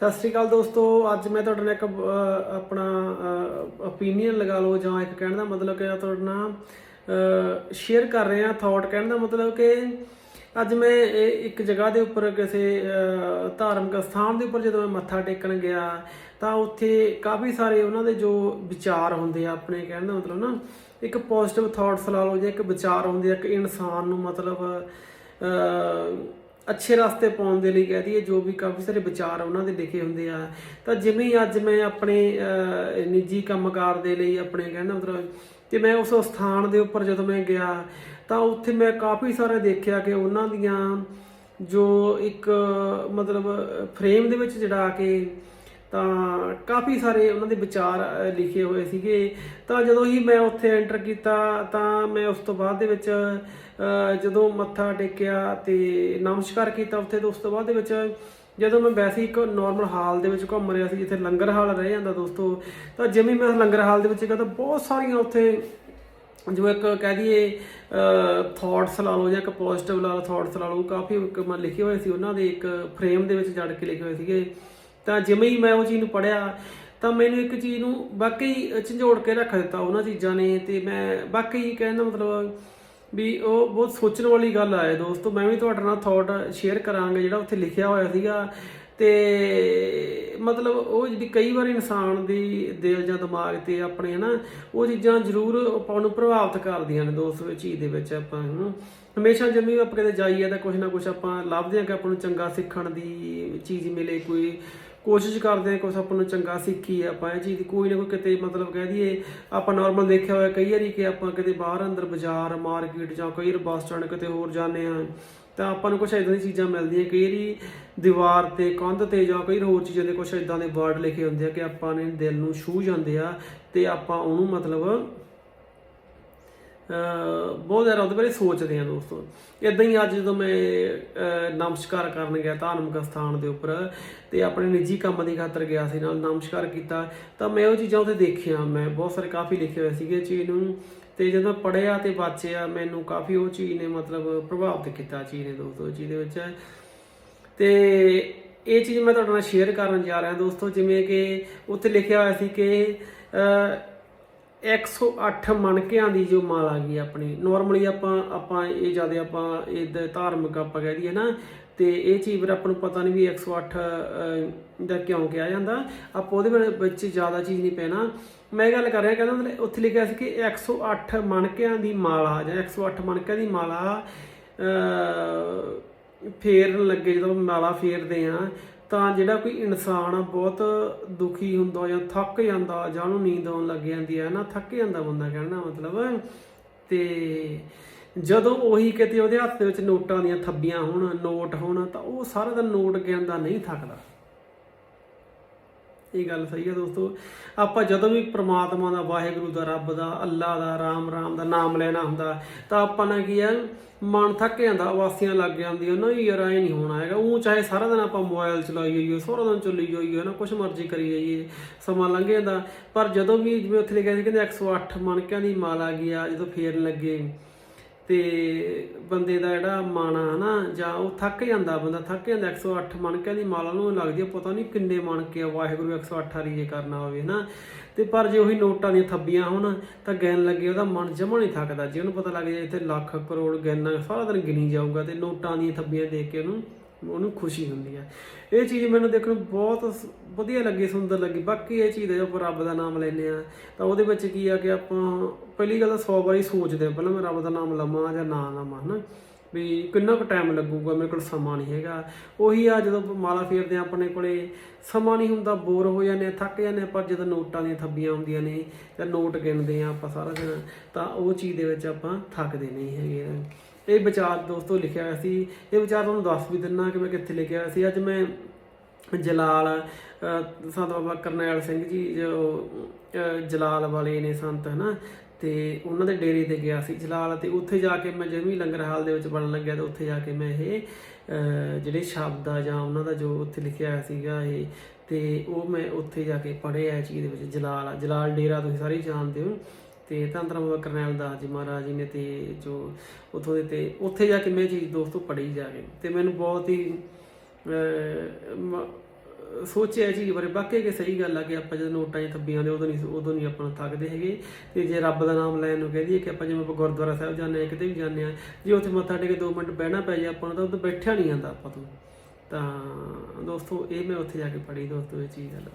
ਸਤਿ ਸ਼੍ਰੀ ਅਕਾਲ ਦੋਸਤੋ, ਅੱਜ ਮੈਂ ਤੁਹਾਡੇ ਨਾਲ ਇੱਕ ਆਪਣਾ ਓਪੀਨੀਅਨ ਲਗਾ ਲਓ ਜਾਂ ਇੱਕ ਕਹਿਣ ਦਾ ਮਤਲਬ ਕਿ ਤੁਹਾਡੇ ਨਾਲ ਸ਼ੇਅਰ ਕਰ ਰਹੇ ਹਾਂ ਥਾਟ ਕਹਿਣ ਦਾ ਮਤਲਬ ਕਿ ਅੱਜ ਮੈਂ ਇੱਕ ਜਗ੍ਹਾ ਦੇ ਉੱਪਰ ਕਿਸੇ ਧਾਰਮਿਕ ਸਥਾਨ ਦੇ ਉੱਪਰ ਜਦੋਂ ਮੈਂ ਮੱਥਾ ਟੇਕਣ ਗਿਆ, ਤਾਂ ਉੱਥੇ ਕਾਫੀ ਸਾਰੇ ਉਹਨਾਂ ਦੇ ਜੋ ਵਿਚਾਰ ਹੁੰਦੇ ਆ, ਆਪਣੇ ਕਹਿਣ ਦਾ ਮਤਲਬ ਨਾ, ਇੱਕ ਪੋਜ਼ਿਟਿਵ ਥਾਟਸ ਲਾ ਲਓ ਜਾਂ ਇੱਕ ਵਿਚਾਰ ਹੁੰਦੇ ਆ ਕਿ ਇਨਸਾਨ ਨੂੰ ਮਤਲਬ ਅੱਛੇ ਰਸਤੇ ਪਾਉਣ ਦੇ ਲਈ ਕਹਿ ਦਈਏ ਜੋ ਵੀ ਕਾਫੀ ਸਾਰੇ ਵਿਚਾਰ ਉਹਨਾਂ ਦੇ ਲਿਖੇ ਹੁੰਦੇ ਆ। ਤਾਂ ਜਿਵੇਂ ਹੀ ਅੱਜ ਮੈਂ ਆਪਣੇ ਅਹ, ਨਿੱਜੀ ਕੰਮਕਾਰ ਦੇ ਲਈ ਆਪਣੇ ਕਹਿੰਦਾ ਮਤਲਬ ਕਿ ਮੈਂ ਉਸ ਸਥਾਨ ਦੇ ਉੱਪਰ ਜਦੋਂ ਮੈਂ ਗਿਆ ਤਾਂ ਉੱਥੇ ਮੈਂ ਕਾਫੀ ਸਾਰੇ ਦੇਖਿਆ ਕਿ ਉਹਨਾਂ ਦੀਆਂ ਜੋ ਇੱਕ ਮਤਲਬ ਫਰੇਮ ਦੇ ਵਿੱਚ ਜੜਾ ਕੇ ਤਾਂ ਕਾਫੀ ਸਾਰੇ ਉਹਨਾਂ ਦੇ ਵਿਚਾਰ ਲਿਖੇ ਹੋਏ ਸੀਗੇ। ਤਾਂ ਜਦੋਂ ਹੀ ਮੈਂ ਉੱਥੇ ਐਂਟਰ ਕੀਤਾ, ਤਾਂ ਮੈਂ ਉਸ ਤੋਂ ਬਾਅਦ ਦੇ ਵਿੱਚ ਜਦੋਂ ਮੱਥਾ ਟੇਕਿਆ ਤੇ ਨਮਸਕਾਰ ਕੀਤਾ ਉੱਥੇ, ਤੋਂ ਉਸ ਤੋਂ ਬਾਅਦ ਦੇ ਵਿੱਚ ਜਦੋਂ ਮੈਂ ਵੈਸੇ ਇੱਕ ਨਾਰਮਲ ਹਾਲ ਦੇ ਵਿੱਚ ਘੁੰਮ ਰਿਹਾ ਸੀ, ਜਿੱਥੇ ਲੰਗਰ ਹਾਲ ਰਹਿ ਜਾਂਦਾ ਦੋਸਤੋ, ਤਾਂ ਜਿਵੇਂ ਮੈਂ ਲੰਗਰ ਹਾਲ ਦੇ ਵਿੱਚ ਗਿਆ, ਤਾਂ ਬਹੁਤ ਸਾਰੀਆਂ ਉੱਥੇ ਜੋ ਇੱਕ ਕਹਿ ਦਈਏ ਥਾਟਸ ਲਾ ਲਓ ਜਾਂ ਇੱਕ ਪੋਜ਼ਿਟਿਵ ਲਾ ਲਓ ਥਾਟਸ ਲਾ ਲਓ, ਕਾਫੀ ਇੱਕ ਮੈਂ ਲਿਖੇ ਹੋਏ ਸੀ ਉਹਨਾਂ ਦੇ, ਇੱਕ ਫਰੇਮ ਦੇ ਵਿੱਚ ਜੜ ਕੇ ਲਿਖੇ ਹੋਏ ਸੀਗੇ। ਤਾਂ ਜਿਵੇਂ ਹੀ ਮੈਂ ਉਹ ਚੀਜ਼ ਨੂੰ ਪੜਿਆ ਤਾਂ ਮੈਨੂੰ ਇੱਕ ਚੀਜ਼ ਨੂੰ ਵਾਕਈ ਝੰਜੋੜ ਕੇ ਰੱਖ ਦਿੱਤਾ ਉਹਨਾਂ ਚੀਜ਼ਾਂ ਨੇ ਤੇ ਮੈਂ ਵਾਕਈ ਕਹਿਣ ਦਾ ਮਤਲਬ ਵੀ ਉਹ ਬਹੁਤ ਸੋਚਣ ਵਾਲੀ ਗੱਲ ਆਏ ਦੋਸਤੋ, ਮੈਂ ਵੀ ਤੁਹਾਡੇ ਨਾਲ ਥਾਟ ਸ਼ੇਅਰ ਕਰਾਂਗਾ ਜਿਹੜਾ ਉੱਥੇ ਲਿਖਿਆ ਹੋਇਆ ਸੀਗਾ। ਤੇ ਮਤਲਬ ਉਹ ਜਿਹੜੀ ਕਈ ਵਾਰ ਇਨਸਾਨ ਦੀ ਦਿਲ ਜਾਂ ਦਿਮਾਗ ਤੇ ਆਪਣੇ ਹਨਾ, ਉਹ ਚੀਜ਼ਾਂ ਜ਼ਰੂਰ ਆਪਾਂ ਨੂੰ ਪ੍ਰਭਾਵਿਤ ਕਰਦੀਆਂ ਨੇ ਦੋਸਤੋ ਇਹ ਚੀਜ਼ ਦੇ ਵਿੱਚ ਆਪਾਂ ਨੂੰ ਹਮੇਸ਼ਾ ਜਿਵੇਂ ਆਪਾਂ ਕਿਤੇ ਜਾਈਏ ਤਾਂ ਕੁਝ ਨਾ ਕੁਝ ਆਪਾਂ ਲੱਭਦੇ ਹਾਂ ਕਿ ਆਪਾਂ ਨੂੰ ਚੰਗਾ ਸਿੱਖਣ ਦੀ ਚੀਜ਼ ਮਿਲੇ ਕੋਈ। ਕੋਸ਼ਿਸ਼ ਕਰਦੇ ਹਾਂ ਕੁਝ ਆਪਾਂ ਨੂੰ ਚੰਗਾ ਸਿੱਖੀ ਆਪਾਂ ਇਹ ਚੀਜ਼ ਕੋਈ ਨਾ ਕੋਈ ਕਿਤੇ ਮਤਲਬ ਕਹਿ ਦਈਏ, ਆਪਾਂ ਨਾਰਮਲ ਦੇਖਿਆ ਹੋਇਆ ਕਈ ਵਾਰੀ ਕਿ ਆਪਾਂ ਕਿਤੇ ਬਾਹਰ ਅੰਦਰ ਬਾਜ਼ਾਰ ਮਾਰਕੀਟ ਜਾਂ ਕਈ ਵਾਰ ਬੱਸ ਸਟੈਂਡ ਕਿਤੇ ਹੋਰ ਜਾਂਦੇ ਆ ਤਾਂ ਆਪਾਂ ਨੂੰ ਕੁਝ ਇਦਾਂ ਦੀਆਂ ਚੀਜ਼ਾਂ ਮਿਲਦੀਆਂ। ਕਈ ਵਾਰੀ ਦੀਵਾਰ ਤੇ ਕੰਧ ਤੇ ਜਾਂ ਕਈ ਹੋਰ ਚੀਜ਼ਾਂ ਦੇ ਕੁਝ ਇਦਾਂ ਦੇ ਵਰਡ ਲਿਖੇ ਹੁੰਦੇ ਆ ਕਿ ਆਪਾਂ ਨੇ ਦਿਲ ਨੂੰ ਛੂਹ ਜਾਂਦੇ ਆ ਤੇ ਆਪਾਂ ਉਹਨੂੰ ਮਤਲਬ ਬਹੁਤ ਜ਼ਿਆਦਾ ਉਹਦੇ ਬਾਰੇ ਸੋਚਦੇ ਆ ਦੋਸਤੋ। ਇਦਾਂ ਹੀ ਅੱਜ ਜਦੋਂ ਮੈਂ ਨਮਸਕਾਰ ਕਰਨ ਗਿਆ ਧਾਰਮਿਕ ਸਥਾਨ ਦੇ ਉੱਪਰ ਤੇ ਆਪਣੇ ਨਿੱਜੀ ਕੰਮ ਦੀ ਖਾਤਰ ਗਿਆ ਸੀ, ਨਾਲ ਨਮਸਕਾਰ ਕੀਤਾ, ਤਾਂ ਮੈਂ ਉਹ ਚੀਜ਼ਾਂ ਉੱਥੇ ਦੇਖੀਆਂ। ਮੈਂ ਬਹੁਤ ਸਾਰੇ ਕਾਫੀ ਲਿਖੇ ਹੋਏ ਸੀਗੇ ਚੀਜ਼ ਨੂੰ ਤੇ ਜਦੋਂ ਪੜਿਆ ਤੇ ਵਾਚਿਆ, ਮੈਨੂੰ ਕਾਫੀ ਉਹ ਚੀਜ਼ ਨੇ ਮਤਲਬ ਪ੍ਰਭਾਵਿਤ ਕੀਤਾ ਚੀਜ਼ ਨੇ ਦੋਸਤੋ, ਜਿਹਦੇ ਵਿੱਚ ਤੇ ਇਹ ਚੀਜ਼ ਮੈਂ ਤੁਹਾਡੇ ਨਾਲ ਸ਼ੇਅਰ ਕਰਨ ਜਾ ਰਿਹਾ ਦੋਸਤੋ, ਜਿਵੇਂ ਕਿ ਉੱਥੇ ਲਿਖਿਆ ਹੋਇਆ ਸੀ ਕਿ 108 ਮਣਕਿਆਂ ਦੀ ਜੋ ਮਾਲਾ ਗਈ ਆਪਣੀ। ਨਾਰਮਲੀ ਆਪਾਂ ਆਪਾਂ ਇਹ ਜ਼ਿਆਦਾ ਆਪਾਂ ਇਹ ਧਾਰਮਿਕ ਆਪਾਂ ਕਹਿ ਦਈਏ ਨਾ ਤੇ ਇਹ ਚੀਜ਼ ਫਿਰ ਆਪਾਂ ਨੂੰ ਪਤਾ ਨਹੀਂ ਵੀ 108 ਅਹ, ਦਾ ਕਿਉਂ ਕਿਹਾ ਜਾਂਦਾ। ਆਪਾਂ ਉਹਦੇ ਵਿੱਚ- ਵਿੱਚ ਜ਼ਿਆਦਾ ਚੀਜ਼ ਨਹੀਂ ਪੈਣਾ। ਮੈਂ ਇਹ ਗੱਲ ਕਰ ਰਿਹਾ ਕਹਿੰਦਾ ਮਤਲਬ ਉੱਥੇ ਲਿਖਿਆ ਸੀ ਕਿ 108 ਮਣਕਿਆਂ ਦੀ ਮਾਲਾ ਜਾਂ 108 ਮਣਕਿਆਂ ਦੀ ਮਾਲਾ ਫੇਰਨ ਲੱਗੇ ਜਦੋਂ ਮਾਲਾ ਫੇਰਦੇ ਆ ਤਾਂ ਜਿਹੜਾ ਕੋਈ ਇਨਸਾਨ ਆ ਬਹੁਤ ਦੁਖੀ ਹੁੰਦਾ ਜਾਂ ਥੱਕ ਜਾਂਦਾ, ਜਾਂ ਉਹਨੂੰ ਨੀਂਦ ਆਉਣ ਲੱਗ ਜਾਂਦੀ ਹੈ, ਨਾ ਥੱਕ ਜਾਂਦਾ ਬੰਦਾ ਕਹਿਣਾ ਮਤਲਬ। ਤੇ ਜਦੋਂ ਉਹੀ ਕਿਤੇ ਉਹਦੇ ਹੱਥ ਦੇ ਵਿੱਚ ਨੋਟਾਂ ਦੀਆਂ ਥੱਬੀਆਂ ਹੋਣ, ਨੋਟ ਹੋਣ, ਤਾਂ ਉਹ ਸਾਰਾ ਦਿਨ ਨੋਟ ਗਿਣਦਾ ਨਹੀਂ ਥੱਕਦਾ। ਇਹ ਗੱਲ ਸਹੀ ਹੈ ਦੋਸਤੋ। ਆਪਾਂ ਜਦੋਂ ਵੀ ਪ੍ਰਮਾਤਮਾ ਦਾ, ਵਾਹਿਗੁਰੂ ਦਾ, ਰੱਬ ਦਾ, ਅੱਲਾ ਦਾ, ਰਾਮ ਰਾਮ ਦਾ ਨਾਮ ਲੈਣਾ ਹੁੰਦਾ, ਤਾਂ ਆਪਾਂ ਨਾਲ ਕੀ ਹੈ ਮਨ ਥੱਕ ਜਾਂਦਾ ਵਾਸੀਆਂ ਲੱਗ ਜਾਂਦੀਆਂ ਨਾ ਯਾਰ, ਐ ਨਹੀਂ ਹੋਣਾ ਹੈਗਾ। ਉਹ ਚਾਹੇ ਸਾਰਾ ਦਿਨ ਆਪਾਂ ਮੋਬਾਈਲ ਚਲਾਈ ਜਾਈਏ, ਸਾਰਾ ਦਿਨ ਚੱਲੀ ਜਾਈਏ ਨਾ ਕੁਛ ਮਰਜ਼ੀ ਕਰੀ ਜਾਈਏ, ਸਮਾਂ ਲੰਘ ਜਾਂਦਾ। ਪਰ ਜਦੋਂ ਵੀ ਜਿਵੇਂ ਉੱਥੇ ਲਿਖਿਆ ਸੀ, ਕਹਿੰਦੇ 108 ਮਣਕਿਆਂ ਦੀ ਮਾਲਾ ਗਿਆ ਜਦੋਂ ਫੇਰਨ ਲੱਗੇ। ਤੇ ਬੰਦੇ ਦਾ ਜਿਹੜਾ ਮਨ ਆ ਨਾ, ਜਾਂ ਉਹ ਥੱਕ ਜਾਂਦਾ ਬੰਦਾ, ਥੱਕ ਜਾਂਦਾ 108 ਮਣਕਿਆਂ ਦੀ ਮਾਲਾ ਨੂੰ ਲੱਗਦੀ ਆ, ਪਤਾ ਨਹੀਂ ਕਿੰਨੇ ਮਣਕੇ ਆ, ਵਾਹਿਗੁਰੂ 108 ਵਾਰੀ ਜੇ ਕਰਨਾ ਹੋਵੇ ਨਾ। ਤੇ ਪਰ ਜੇ ਉਹੀ ਨੋਟਾਂ ਦੀਆਂ ਥੱਬੀਆਂ ਹੋਣ, ਤਾਂ ਗਿਣ ਲੱਗੇ ਉਹਦਾ ਮਨ ਜਮਾ ਨਹੀਂ ਥੱਕਦਾ। ਜੇ ਉਹਨੂੰ ਪਤਾ ਲੱਗ ਜਾਏ ਇੱਥੇ ਲੱਖ ਕਰੋੜ ਗਿਣਨਾ ਸਾਰਾ ਦਿਨ ਗਿਣੀ ਜਾਊਗਾ, ਤੇ ਨੋਟਾਂ ਦੀਆਂ ਥੱਬੀਆਂ ਦੇਖ ਕੇ ਉਹਨੂੰ ਉਹਨੂੰ ਖੁਸ਼ੀ ਹੁੰਦੀ ਹੈ ਇਹ ਚੀਜ਼ ਮੈਨੂੰ ਦੇਖਣ ਨੂੰ ਬਹੁਤ ਸ- ਵਧੀਆ ਲੱਗੀ, ਸੁੰਦਰ ਲੱਗੀ। ਬਾਕੀ ਇਹ ਚੀਜ਼ ਹੈ ਜੋ ਆਪਾਂ ਰੱਬ ਦਾ ਨਾਮ ਲੈਨੇ ਆ, ਤਾਂ ਉਹਦੇ ਵਿੱਚ ਕੀ ਆ ਕਿ ਆਪਾਂ ਪਹਿਲੀ ਗੱਲ ਤਾਂ 100 ਵਾਰੀ ਸੋਚਦੇ ਆ, ਪਹਿਲਾਂ ਮੈਂ ਰੱਬ ਦਾ ਨਾਮ ਲਵਾਂ ਜਾਂ ਨਾ ਲਵਾਂ, ਹਨਾ? ਵੀ ਕਿੰਨਾ ਕੁ ਟਾਈਮ ਲੱਗੂਗਾ, ਮੇਰੇ ਕੋਲ ਸਮਾਂ ਨਹੀਂ ਹੈਗਾ। ਉਹੀ ਆ, ਜਦੋਂ ਆਪਾਂ ਮਾਲਾ ਫੇਰਦੇ ਆ ਆਪਣੇ ਕੋਲੇ, ਸਮਾਂ ਨਹੀਂ ਹੁੰਦਾ ਬੋਰ ਹੋ ਜਾਂਦੇ ਆ, ਥੱਕ ਜਾਂਦੇ ਆ, ਪਰ ਜਦੋਂ ਨੋਟਾਂ ਦੀਆਂ ਥੱਬੀਆਂ ਹੁੰਦੀਆਂ ਨੇ ਜਾਂ ਨੋਟ ਗਿਣਦੇ ਆ ਆਪਾਂ ਸਾਰਾ ਦਿਨ, ਤਾਂ ਉਹ ਚੀਜ਼ ਦੇ ਵਿੱਚ ਆਪਾਂ ਥੱਕਦੇ ਨਹੀਂ ਹੈਗੇ। ਇਹ ਵਿਚਾਰ ਦੋਸਤੋ ਲਿਖਿਆ ਹੋਇਆ ਸੀ। ਇਹ ਵਿਚਾਰ ਤੁਹਾਨੂੰ ਦੱਸ ਵੀ ਦਿੰਨਾ ਕਿ ਮੈਂ ਕਿੱਥੇ ਲਿਖਿਆ ਹੋਇਆ ਸੀ। ਅੱਜ ਮੈਂ ਜਲਾਲ ਸੰਤ ਬਾਬਾ ਕਰਨੈਲ ਸਿੰਘ ਜੀ, ਜੋ ਜਲਾਲ ਵਾਲੇ ਨੇ ਸੰਤ, ਹਨਾ? ਤੇ ਉਹਨਾਂ ਦੇ ਡੇਰੇ ਤੇ ਗਿਆ ਸੀ ਜਲਾਲ ਤੇ ਉੱਥੇ ਜਾ ਕੇ ਮੈਂ ਜਿਵੇਂ ਹੀ ਲੰਗਰ ਹਾਲ ਦੇ ਵਿੱਚ ਬਣਨ ਲੱਗਿਆ ਤੇ ਉੱਥੇ ਜਾ ਕੇ ਮੈਂ ਇਹ ਜਿਹੜੇ ਸ਼ਬਦ ਆ ਜਾਂ ਉਹਨਾਂ ਦਾ ਜੋ ਉੱਥੇ ਲਿਖਿਆ ਹੋਇਆ ਸੀਗਾ ਇਹ, ਤੇ ਉਹ ਮੈਂ ਉੱਥੇ ਜਾ ਕੇ ਪੜ੍ਹਿਆ ਇਹ ਚੀਜ਼ ਦੇ ਵਿੱਚ ਜਲਾਲ ਆ। ਜਲਾਲ ਡੇਰਾ ਤੁਸੀਂ ਸਾਰੇ ਜਾਣਦੇ ਹੋ। ਤੇ ਧੰਨ ਧੰਨ ਬਾਬਾ ਕਰਨੈਲ ਦਾਸ ਜੀ ਮਹਾਰਾਜ ਜੀ ਨੇ ਤੇ ਜੋ ਉਥੋਂ ਦੇ ਤੇ ਉੱਥੇ ਜਾ ਕੇ ਮੈਂ ਚੀਜ਼ ਦੋਸਤੋ ਪੜ੍ਹੀ ਜਾ ਕੇ ਤੇ ਮੈਨੂੰ ਬਹੁਤ ਹੀ ਸੋਚਿਆ ਜੀ ਬਾਰੇ। ਵਾਕਈ ਕਿ ਸਹੀ ਗੱਲ ਆ ਕਿ ਆਪਾਂ ਜਦੋਂ ਨੋਟਾਂ 'ਚ ਥੱਬੀਆਂ ਦੇ ਉਦੋਂ ਨਹੀਂ ਉਦੋਂ ਨਹੀਂ ਆਪਾਂ ਨੂੰ ਥੱਕਦੇ ਹੈਗੇ। ਤੇ ਜੇ ਰੱਬ ਦਾ ਨਾਮ ਲੈਣ ਨੂੰ ਕਹਿ ਦਈਏ ਕਿ ਆਪਾਂ ਜਿਵੇਂ ਆਪਾਂ ਗੁਰਦੁਆਰਾ ਸਾਹਿਬ ਜਾਂਦੇ ਆ ਕਿਤੇ ਵੀ ਜਾਂਦੇ ਆ ਜੇ ਉੱਥੇ ਮੱਥਾ ਟੇਕ ਕੇ 2 ਮਿੰਟ ਬਹਿਣਾ ਪੈ ਜਾਏ ਆਪਾਂ ਨੂੰ, ਤਾਂ ਉੱਥੇ ਬੈਠਿਆ ਨਹੀਂ ਜਾਂਦਾ ਆਪਾਂ ਤੋਂ। ਤਾਂ ਦੋਸਤੋ, ਇਹ ਮੈਂ ਉੱਥੇ ਜਾ ਕੇ ਪੜ੍ਹੀ ਦੋਸਤੋ, ਇਹ ਚੀਜ਼ ਗੱਲ